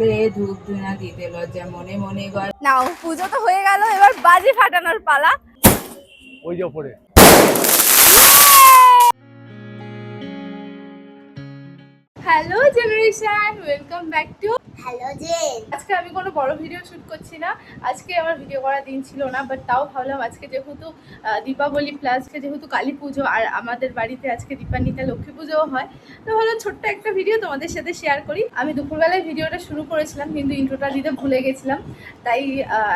সন্ধ্যাকালে ধূপ ধুনা দিতে লজ্জা মনে মনে গয় নাও পুজো তো হয়ে গেল এবার বাজি ফাটানোর পালা। ওই যে ওপরে। Hello generation welcome back to hello gen আজকে আমি কোনো বড় ভিডিও শুট করছি না। আজকে আমার ভিডিও করার দিন ছিল না বাট তাও ভাবলাম আজকে যেহেতু দীপাবলি প্লাস যেহেতু কালী পুজো আর আমাদের বাড়িতে আজকে দীপান্বিতা লক্ষ্মী পুজোও হয় তো ভাবলাম ছোট্ট একটা ভিডিও তোমাদের সাথে শেয়ার করি। আমি দুপুরবেলায় ভিডিওটা শুরু করেছিলাম কিন্তু ইন্ট্রোটা দিতে ভুলে গেছিলাম তাই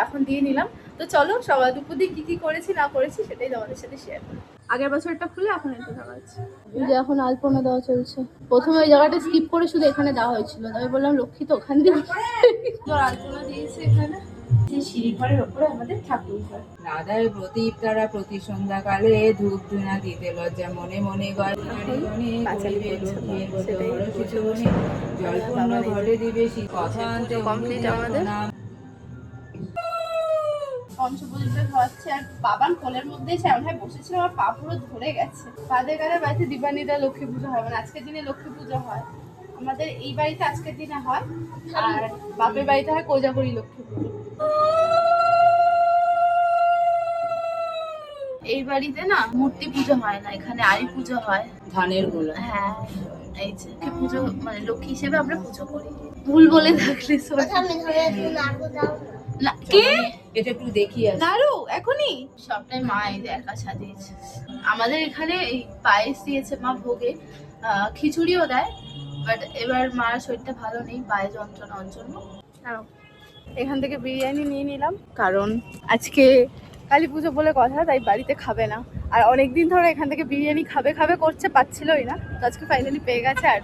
এখন দিয়ে নিলাম। তো চলো সবাই দুপুর দিয়ে কী কী করেছি না করেছি সেটাই তোমাদের সাথে শেয়ার করি। আগের বছরটা খুলে এখন এটা দেওয়া আছে এই যে এখন আলপনা দেওয়া চলছে। প্রথমে ওই জায়গাটা স্কিপ করে শুধু এখানে দেওয়া হয়েছিল। আমি বললাম লক্ষ্মী তো ওখান দিয়ে আলপনা দিয়েছে এখানে। যে সিঁড়ি ঘরের ওপরে আমাদের ঠাকুর ঘর। রাধার প্রদীপ তারা প্রতি সন্ধ্যাকালে ধূপ ধুনা দিতে লজ্জা মনে মনে গয় মনে মনে পাঁচালি করিবে পঞ্চপুজোতে হচ্ছে আর বাবান কোলের মধ্যে এসে এমন হয় বসেছিল আমার পা পুরো ধরে গেছে। কাদের বাড়িতে দিবানিদা লক্ষ্মী পুজো হয় মানে আজকের দিনে লক্ষ্মী পুজো হয়। আমাদের এই বাড়িতে আজকের দিনে হয় আর বাপের বাড়িতে হয় কোজাগরি লক্ষ্মী পুজো। এই বাড়িতে না মূর্তি পুজো হয় না এখানে আড়ি পুজো হয়। ধানের গোলা। হ্যাঁ এই যে পুজো মানে লক্ষ্মী হিসেবে আমরা পুজো করি। ভুল বলে থাকলে না কে? এটা একটু দেখি। নাড়ু এখনই? সবটাই মা এই যে একা সাজিয়েছে। আমাদের এখানে এই পায়েস দিয়েছে মা ভোগে খিচুড়িও দেয় বাট এবার মার শরীরটা ভালো নেই পায়ে যন্ত্রণার জন্য। এখান থেকে বিরিয়ানি নিয়ে নিলাম কারণ আজকে কালী পুজো বলে কথা তাই বাড়িতে খাবে না। আর অনেক দিন ধরে এখান থেকে বিরিয়ানি খাবে খাবে করছে পাচ্ছিলই না। তো আজকে ফাইনালি পেয়ে গেছে আর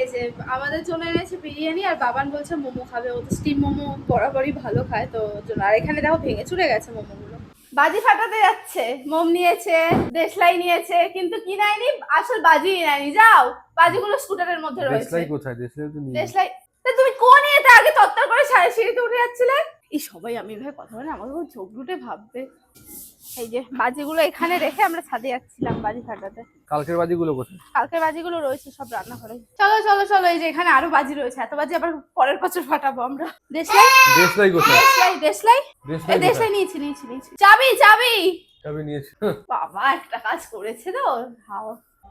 এই যে আমাদের জন্য এনেছে বিরিয়ানি আর বাবান বলছে মোমো খাবে। ও তো স্টিম মোমো বরাবরই ভালো খায় তো জন্য। আর এখানে দেখো ভেঙে চুরে গেছে মোমোগুলো। বাজি ফাটাতে যাচ্ছে। মোম নিয়েছে দেশলাই নিয়েছে কিন্তু কি নেয়নি আসল বাজি নেয়নি যাও বাজিগুলো স্কুটারের মধ্যে রয়েছে। দেশলাই কোথায়? দেশলাই তো নিয়ে। দেশলাই। তা তুমি কোন ইয়েতে আগে তত্তর করে সাড়ে সিঁড়িতে উঠে যাচ্ছিলে? এই সবাই আমি ভাই কথা বলে আমার খুব চোখ দুটে ভাববে। এই যে বাজিগুলো এখানে রেখে আমরা ছাদে যাচ্ছিলাম বাজি ফাটাতে কালকের বাজিগুলো কোথায়? কালকের বাজিগুলো রয়েছে সব রান্নাঘরে চলো চলো চলো এই যে এখানে আরও বাজি রয়েছে। এত বাজি আবার পরের বছর ফাটাবো আমরা। দেশলাই? দেশলাই কোথায়? দেশলাই দেশলাই? দেশলাই নিয়েছি নিয়েছি নিয়েছি। চাবি চাবি! চাবি নিয়েছি। বাবা একটা কাজ করেছে তো।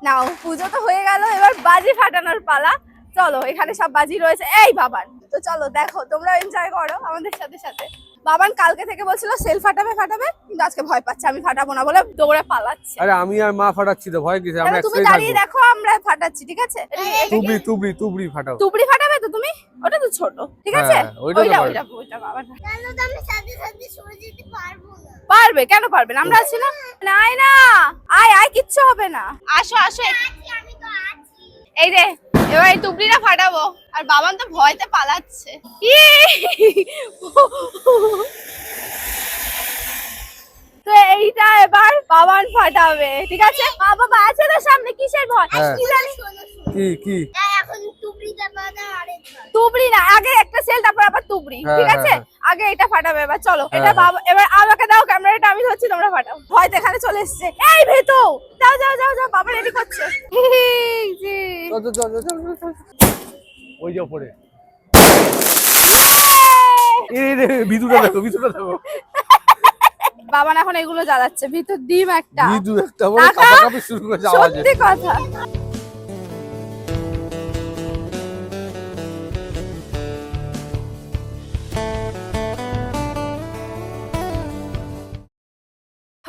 নাও পুজো তো হয়ে গেল এবার বাজি ফাটানোর পালা। চলো এখানে সব বাজি রয়েছে এই বাবান তো চলো দেখো তোমরা এনজয় করো আমাদের সাথে সাথে বাবান কালকে থেকে বলছিল সেল ফাটাবে ফাটাবে কিন্তু আজকে ভয় পাচ্ছে আমি ফাটাবো না বলে দৌড়ে পালাচ্ছে আরে আমি আর মা ফাটাচ্ছি তো ভয় কিসে আমরা তুমি দাঁড়িয়ে দেখো আমরা ফাটাচ্ছি ঠিক আছে তুবড়ি তুবড়ি তুবড়ি ফাটাও তুবড়ি ফাটাবে তো তুমি ওটা তো ছোট ঠিক আছে হ্যাঁ, ওইটা ওইটা পারবে। ওইটা বাবা কেন তো আমি সাথে সাথে সরে যেতে পারব না পারবে কেন পারবে না আমরা আছি না নাই না আয় আয় কিচ্ছু হবে না আসো আসো এই রে এবার এই টুকরিটা ফাটাবো। আর বাবান তো ভয়তে পালাচ্ছে। তো এইটা এবার বাবান ফাটাবে ঠিক আছে? মা বাবা আছে তো সামনে কিসের ভয়? হ্যাঁ। কি জানি? শোনো শোনো কি কি? তাই এখন টুকরিটা বাঁধা আরেকবার তুবড়ি না আগে একটা সেল তারপর আবার তুবড়ি হ্যাঁ, ঠিক আছে? হ্যাঁ, আগে এটা ফাটাবে এবার চলো। হ্যাঁ, এটা হ্যাঁ। বাবা এবার আমাকে দাও ক্যামেরাটা আমি ধরছি তোমরা ফাটাও। ভয় এখানে চলে এসছে। এই ভেতো যাও যাও যাও যাও বাবা রেডি করছে। ওই যে ওপরে। বিদুটা দেখো বিদুটা দেখো। বাবা এখন এগুলো জ্বালাচ্ছে। ভিতর ডিম একটা। বিদু একটা? কাপাকাপি শুরু করে আওয়াজে সত্যি কথা।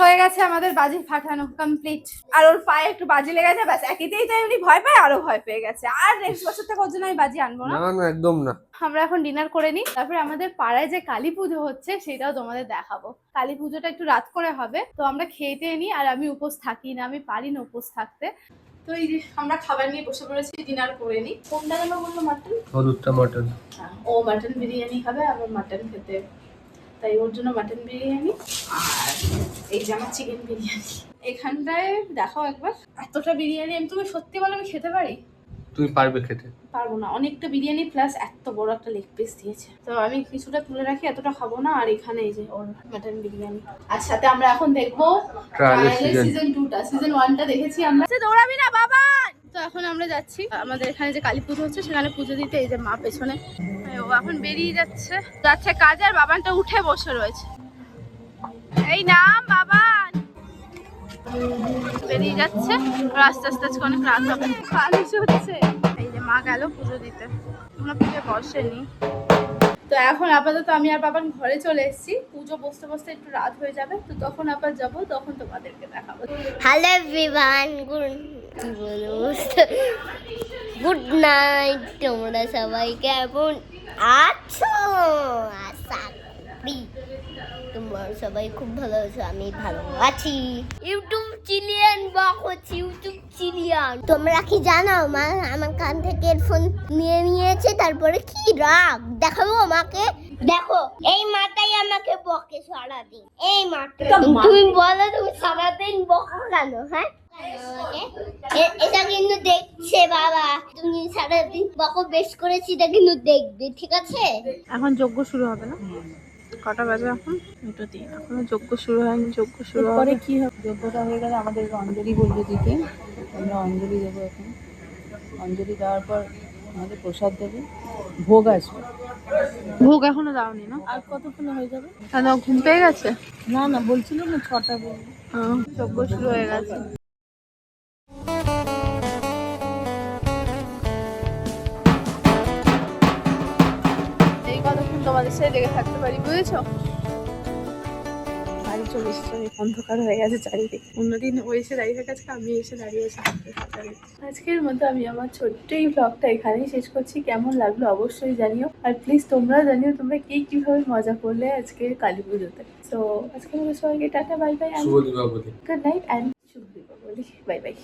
হয়ে গেছে আমাদের বাজি ফাটানো কমপ্লিট আর ওর পায়ে একটু বাজি লেগেছে ব্যাস একইতেই তো এমনি ভয় পায় আরও ভয় পেয়ে গেছে। আর নেক্সট বছর থেকে ওর জন্য আমি বাজি আনব না। না না একদম না। আমরা এখন ডিনার করে নিই। তারপরে আমাদের পাড়ায় যে কালী পুজো হচ্ছে সেটাও তোমাদের দেখাবো। কালী পুজোটা একটু রাত করে হবে তো আমরা খেতে নিই আর আমি উপোস থাকি না আমি পারি না উপোস থাকতে। তো এই যে আমরা খাবার নিয়ে বসে পড়েছি ডিনার করে নিই। কোনটা যেন বলল মাটন? হলুদটা মটন। ও মাটন বিরিয়ানি খাবে আবার মাটন খেতে। তাই ওর জন্য মাটন বিরিয়ানি। আর এই যে আমার চিকেন বিরিয়ানি। এখানটায় দেখাও একবার। এতটা বিরিয়ানি আমি তুমি সত্যি বলো আমি খেতে পারি? তুমি পারবে খেতে। পারব না। অনেকটা বিরিয়ানি প্লাস এত বড় একটা লেগ পিস দিয়েছে। তো আমি কিছুটা তুলে রাখি এতটা খাব না। আর এখানে এই যে ওর মাটন বিরিয়ানি। আর সাথে আমরা এখন দেখব। সিজন টুটা সিজন ওয়ানটা দেখেছি আমরা। আচ্ছা, দৌড়াবি না বাবা! তো তো এখন আমরা যাচ্ছি। আমাদের এখানে যে কালী পুজো হচ্ছে সেখানে পুজো দিতে এই যে মা পেছনে। ও এখন বেরিয়ে যাচ্ছে। যাচ্ছে কাজে আর বাবানটা উঠে বসে রয়েছে। এই নাম বাবান বেরিয়ে যাচ্ছে। আর আস্তে আস্তে আজকে অনেক রাত হবে। বারিশ হচ্ছে। এই যে মা গেল পুজো দিতে। আমরা পুজো বসেনি। তো এখন আপাতত আমি আর বাবার ঘরে চলে এসেছি। পুজো বসতে বসতে একটু রাত হয়ে যাবে। তো তখন আবার যাব তখন তোমাদেরকে দেখাবো। হ্যালো এভরিওয়ান গুড নাইট তোমরা সবাই কেমন আছো? আশা করি তোমরা সবাই খুব ভালো আছো আমি ভালো আছি। ইউটিউব চিলিয়ান বক হচ্ছে ইউটিউব চিলিয়ান। তোমরা কি জানো মা আমার কান থেকে হেডফোন নিয়ে নিয়েছে তারপরে কি রাগ? দেখাবো আমাকে? দেখো এই মাথায় আমাকে বকে সারাদিন। এই মাটা তুমি বলো তুমি সারাদিন বকা কেন হ্যাঁ? এটা কিন্তু দেখছে বাবা। তুমি সারাদিন বকো বেশ করেছি এটা কিন্তু দেখবে ঠিক আছে? এখন যজ্ঞ শুরু হবে না? কটা বাজে এখন। দুটো দিন এখনও যজ্ঞ শুরু হয়নি যজ্ঞ শুরু পরে কি হবে? যোগ্যতা হয়ে গেলে আমাদের অঞ্জলি বলবে দিতে আমরা অঞ্জলি দেবো এখন। অঞ্জলি দেওয়ার পর আমাদের প্রসাদ দেবে। ভোগ আসবে। ভোগ এখনও দাওনি না? আর কতক্ষণে হয়ে যাবে? কেন ঘুম পেয়ে গেছে? না না বলছিল না ছটা বলব। যজ্ঞ শুরু হয়ে গেছে। তোমাদের সাথে লেগে থাকতে পারি বুঝেছ? বাড়ি চলে এসেছি অন্ধকার হয়ে গেছে চারিদিকে। অন্যদিন ও এসে দাঁড়িয়ে থাকে আজকে আমি এসে দাঁড়িয়ে আছি। আজকের মতো আমি আমার ছোট্ট এই ব্লগটা এখানেই শেষ করছি। কেমন লাগল অবশ্যই জানিও। আর প্লিজ তোমরা জানিও তোমরা কে কীভাবে মজা করলে আজকে কালী পুজোতে। তো আজকে মতো সবাইকে tata bye bye good night and Shubho Deepavali bye by